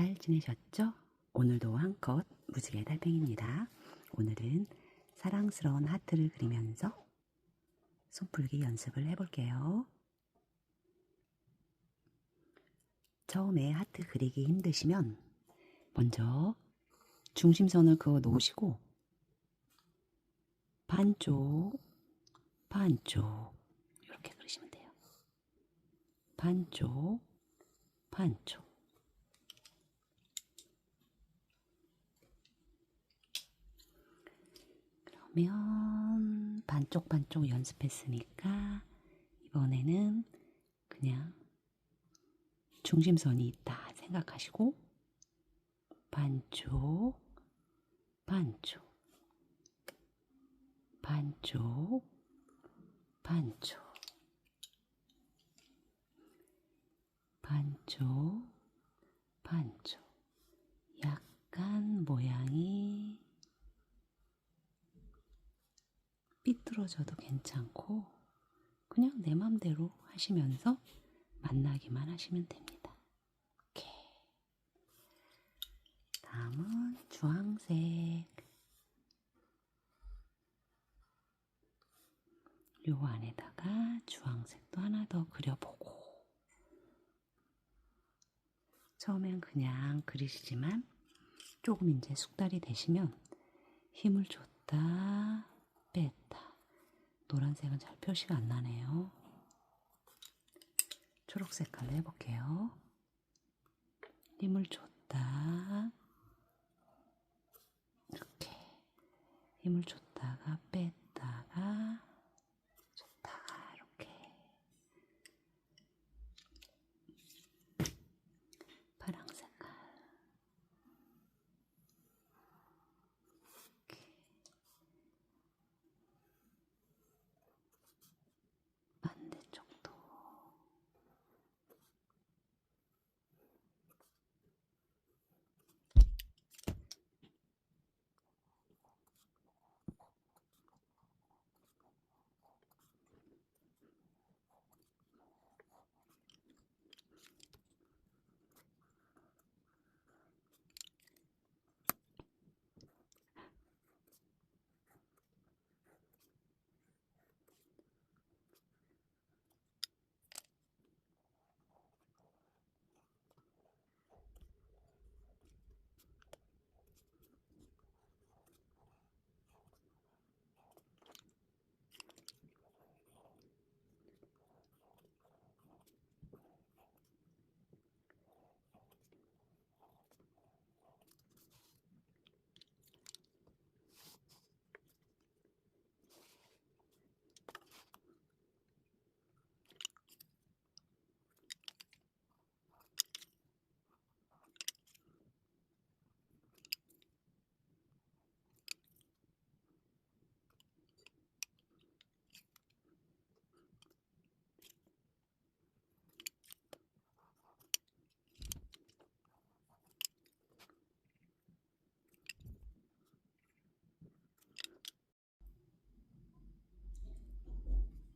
잘 지내셨죠? 오늘도 한껏 무지개 달팽입니다. 오늘은 사랑스러운 하트를 그리면서 손풀기 연습을 해볼게요. 처음에 하트 그리기 힘드시면 먼저 중심선을 그어 놓으시고 반쪽, 반쪽 이렇게 그리시면 돼요. 반쪽, 반쪽. 그러면 반쪽 반쪽 연습했으니까 이번에는 그냥 중심선이 있다 생각하시고 반쪽, 반쪽, 반쪽, 반쪽, 반쪽, 반쪽. 약간 모양이 삐뚤어져도 괜찮고 그냥 내 맘대로 하시면서 만나기만 하시면 됩니다. 다음은 주황색. 요 안에다가 주황색도 하나 더 그려보고 처음엔 그냥 그리시지만 조금 이제 숙달이 되시면 힘을 줬다 뺐다. 노란색은 잘 표시가 안 나네요. 초록 색 깔로 해볼게요. 힘을 줬다. 이렇게. 힘을 줬다가 뺐다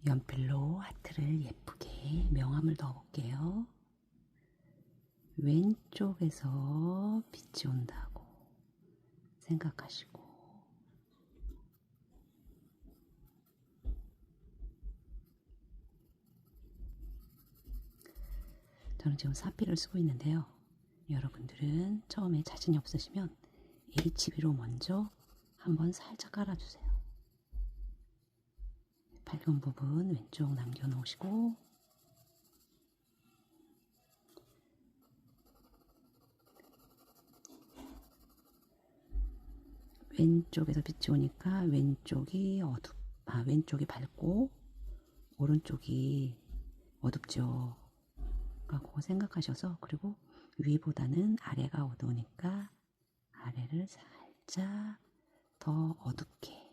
연필로 하트를 예쁘게 명암을 넣어볼게요. 왼쪽에서 빛이 온다고 생각하시고 저는 지금 사피를 쓰고 있는데요. 여러분들은 처음에 자신이 없으시면 HB로 먼저 한번 살짝 깔아주세요. 밝은 부분 왼쪽 남겨놓으시고 왼쪽에서 빛이 오니까 왼쪽이 어둡, 아 왼쪽이 밝고 오른쪽이 어둡죠. 라고 생각하셔서 그리고 위보다는 아래가 어두우니까 아래를 살짝 더 어둡게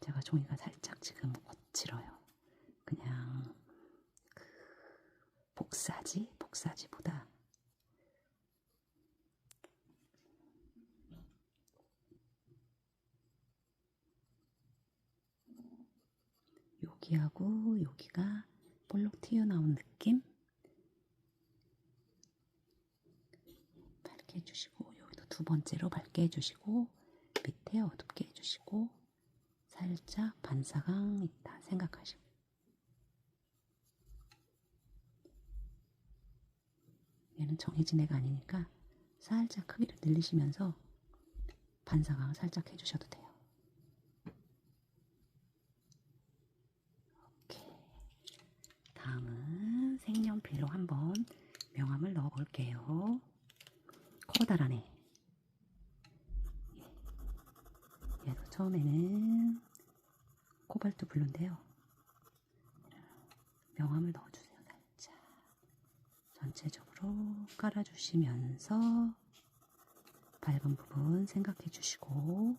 제가 종이가 살짝 지금 거칠어요. 그냥 그 복사지? 복사지보다 여기하고 여기가 볼록 튀어나온 느낌? 밝게 해주시고 여기도 두 번째로 밝게 해주시고 밑에 어둡게 해주시고 살짝 반사광 있다 생각하시고 얘는 정해진 애가 아니니까 살짝 크기를 늘리시면서 반사광 살짝 해주셔도 돼요. 다음은 색연필로 한번 명암을 넣어 볼게요. 커다란해. 얘도 처음에는 코발트 블루인데요. 명암을 넣어주세요. 살짝. 전체적으로 깔아주시면서 밝은 부분 생각해 주시고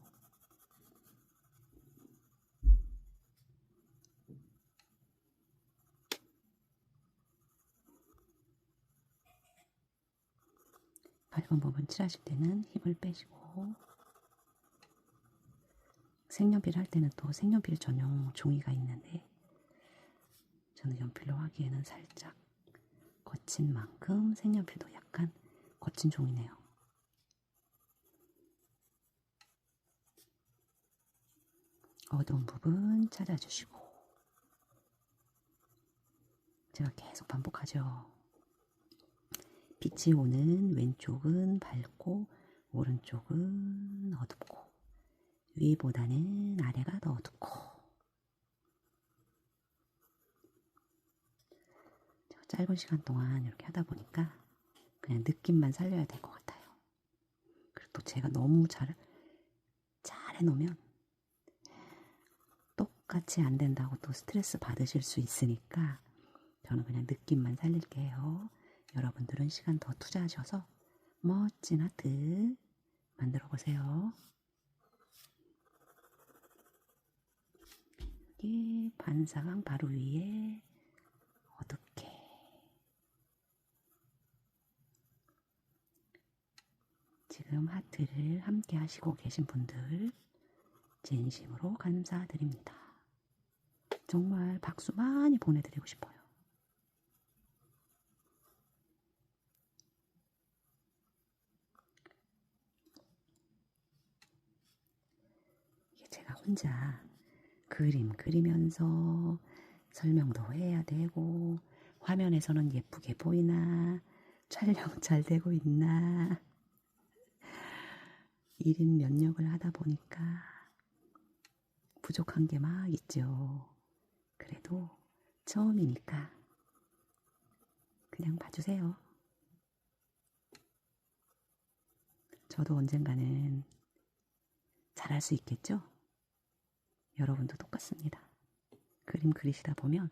밝은 부분 칠하실 때는 힘을 빼시고 색연필 할 때는 또 색연필 전용 종이가 있는데 저는 연필로 하기에는 살짝 거친 만큼 색연필도 약간 거친 종이네요. 어두운 부분 찾아주시고 제가 계속 반복하죠. 빛이 오는 왼쪽은 밝고 오른쪽은 어둡고 위보다는 아래가 더 어둡고 짧은 시간 동안 이렇게 하다 보니까 그냥 느낌만 살려야 될것 같아요. 그리고 또 제가 너무 잘, 잘 해놓으면 똑같이 안 된다고 또 스트레스 받으실 수 있으니까 저는 그냥 느낌만 살릴게요. 여러분들은 시간 더 투자하셔서 멋진 하트 만들어 보세요. 여기 반사광 바로 위에 어둡게 지금 하트를 함께 하시고 계신 분들 진심으로 감사드립니다. 정말 박수 많이 보내드리고 싶어요. 제가 혼자 그림 그리면서 설명도 해야 되고 화면에서는 예쁘게 보이나 촬영 잘 되고 있나 1인 면역을 하다 보니까 부족한 게막 있죠. 그래도 처음이니까 그냥 봐주세요. 저도 언젠가는 잘할 수 있겠죠? 여러분도 똑같습니다. 그림 그리시다 보면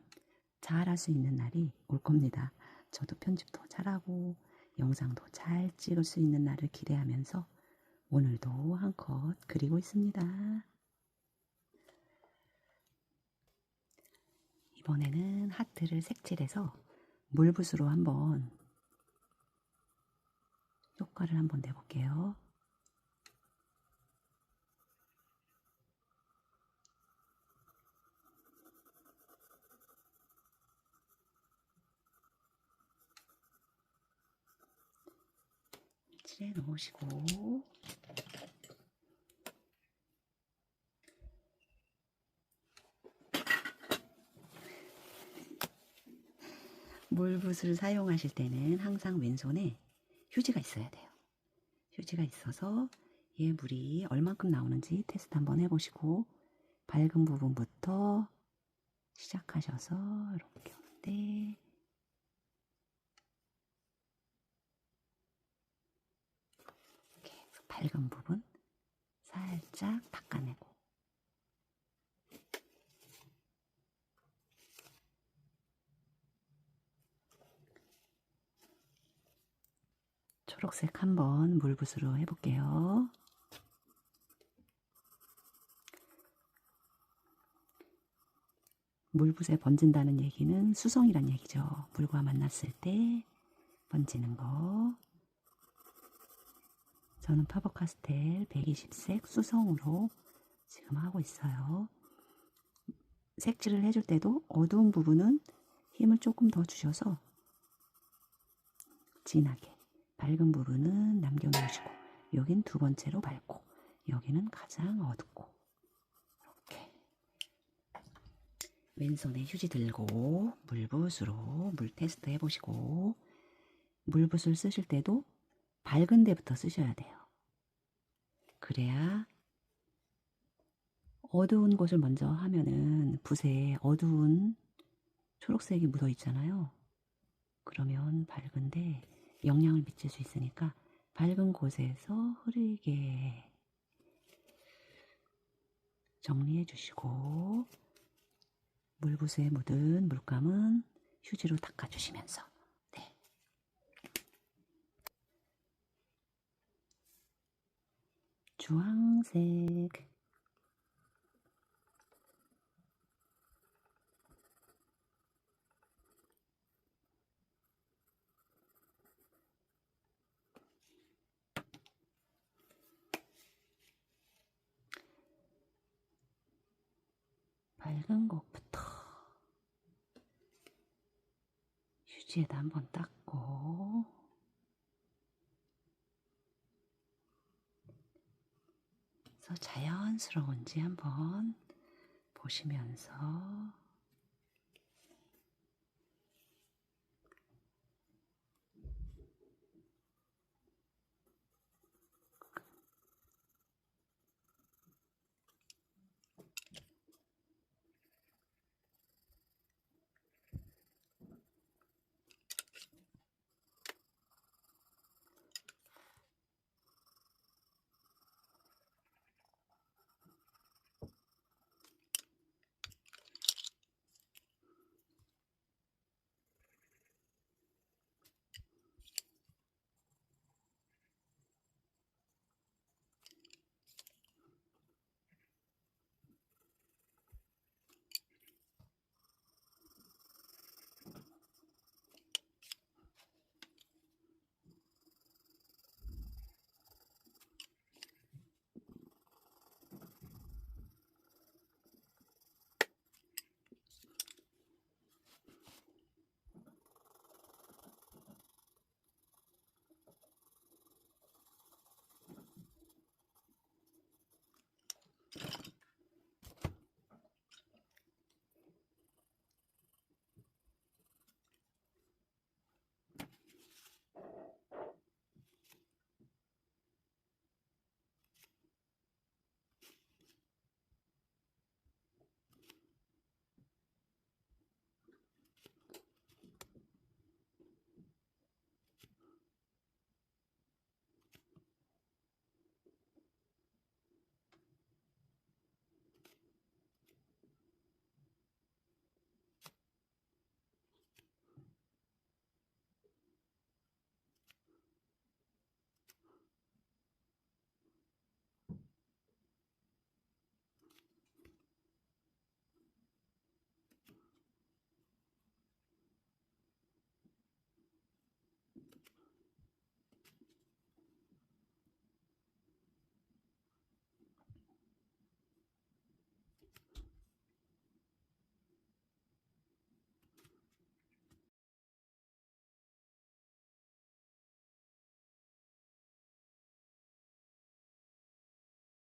잘할 수 있는 날이 올 겁니다. 저도 편집도 잘하고 영상도 잘 찍을 수 있는 날을 기대하면서 오늘도 한컷 그리고 있습니다. 이번에는 하트를 색칠해서 물붓으로 한번 효과를 한번 내볼게요. 칠해 놓으시고 물붓을 사용하실 때는 항상 왼손에 휴지가 있어야 돼요. 휴지가 있어서 얘 물이 얼만큼 나오는지 테스트 한번 해보시고 밝은 부분부터 시작하셔서 이렇게 오는데 이렇게 해서 밝은 부분 살짝 닦아내고 초록색 한번 물붓으로 해볼게요. 물붓에 번진다는 얘기는 수성이란 얘기죠. 물과 만났을 때 번지는 거. 저는 파버카스텔 120색 수성으로 지금 하고 있어요. 색칠을 해줄 때도 어두운 부분은 힘을 조금 더 주셔서 진하게 밝은 부분은 남겨놓으시고 여긴 두 번째로 밝고 여기는 가장 어둡고 이렇게 왼손에 휴지 들고 물붓으로 물 테스트 해보시고 물붓을 쓰실 때도 밝은 데부터 쓰셔야 돼요. 그래야 어두운 곳을 먼저 하면은 붓에 어두운 초록색이 묻어 있잖아요. 그러면 밝은데 영향을 미칠 수 있으니까 밝은 곳에서 흐리게 정리해 주시고 물붓에 묻은 물감은 휴지로 닦아주시면서 네. 주황색. 밝은 곳부터 휴지에다 한번 닦고 그래서 자연스러운지 한번 보시면서